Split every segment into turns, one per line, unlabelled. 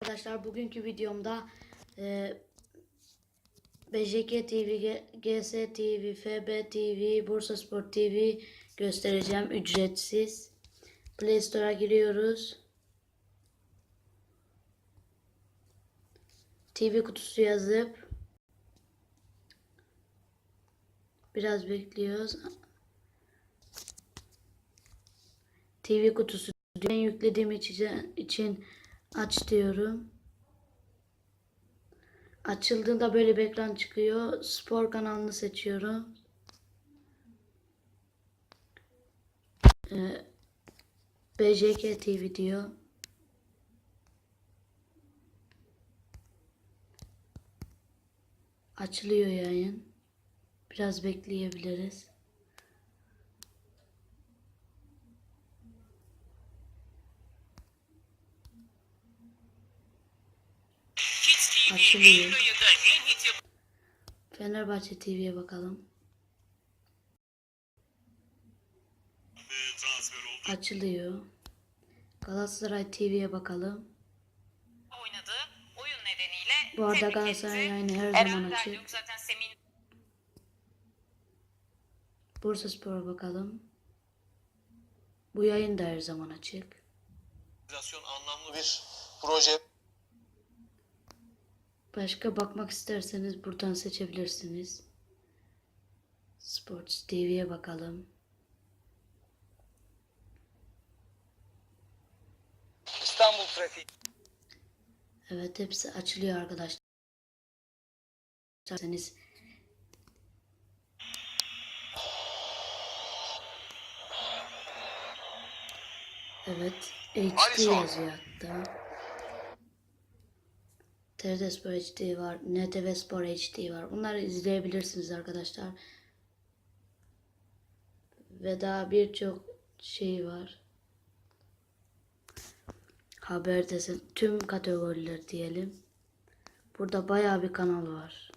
Arkadaşlar bugünkü videomda e, BJK TV, GS TV, FB TV, Bursa Spor TV göstereceğim ücretsiz. Play Store'a giriyoruz. TV kutusu yazıp biraz bekliyoruz. TV kutusu ben yüklediğim için, aç diyorum. Açıldığında böyle bir ekran çıkıyor. Spor kanalını seçiyorum. Ee, BJK TV diyor. Açılıyor yayın. Biraz bekleyebiliriz. Açılıyor. Fenerbahçe TV'ye bakalım. Açılıyor. Galatasaray TV'ye bakalım.
oynadığı oyun nedeniyle
Bu arada Galatasaray yayını her
Eren
zaman açık.
zaten Semih
Bursa Spor'a bakalım. Bu yayın da her zaman açık.
anlamlı bir proje.
Başka bakmak isterseniz buradan seçebilirsiniz. Sports TV'ye bakalım.
İstanbul trafiği.
Evet hepsi açılıyor arkadaşlar. Evet HD yazıyor hatta. TRT Spor HD var. NTV Spor HD var. Bunları izleyebilirsiniz arkadaşlar. Ve daha birçok şey var. Haber desin. Tüm kategoriler diyelim. Burada bayağı bir kanal var.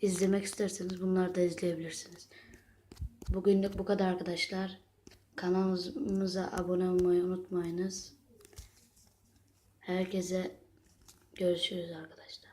İzlemek isterseniz bunları da izleyebilirsiniz. Bugünlük bu kadar arkadaşlar. Kanalımıza abone olmayı unutmayınız. Herkese görüşürüz arkadaşlar.